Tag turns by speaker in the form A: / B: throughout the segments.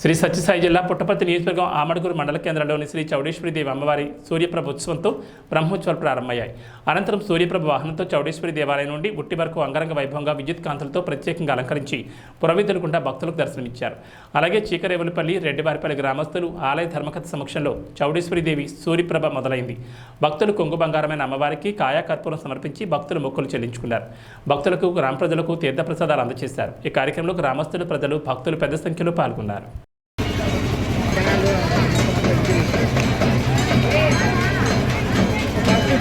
A: శ్రీ సత్యసాయి జిల్లా పుట్టపర్తి నియోజకవర్గం ఆమడుగురు మండల కేంద్రంలోని శ్రీ చౌడేశ్వరి దేవి అమ్మవారి సూర్యప్రభ ఉత్సవంతో బ్రహ్మోత్సవాలు ప్రారంభమయ్యాయి. అనంతరం సూర్యప్రభ వాహనంతో చౌడేశ్వరి దేవాలయం నుండి ఉట్టి వరకు అంగరంగ వైభవంగా విద్యుత్ కాంతులతో ప్రత్యేకంగా అలంకరించి పురవీధులు గుండా భక్తులకు దర్శనమిచ్చారు. అలాగే చీకరేవులపల్లి రెడ్డివారిపల్లి గ్రామస్తులు ఆలయ ధర్మకథ సమక్షంలో చౌడేశ్వరి దేవి సూర్యప్రభ మొదలైంది. భక్తులు కొంగు బంగారమైన అమ్మవారికి కాయాకర్పూరం సమర్పించి భక్తులు మొక్కులు చెల్లించుకున్నారు. భక్తులకు గ్రామ ప్రజలకు తీర్థప్రసాదాలు అందజేశారు. ఈ కార్యక్రమంలో గ్రామస్తులు ప్రజలు భక్తులు పెద్ద సంఖ్యలో పాల్గొన్నారు.
B: Tá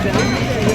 B: Thank you.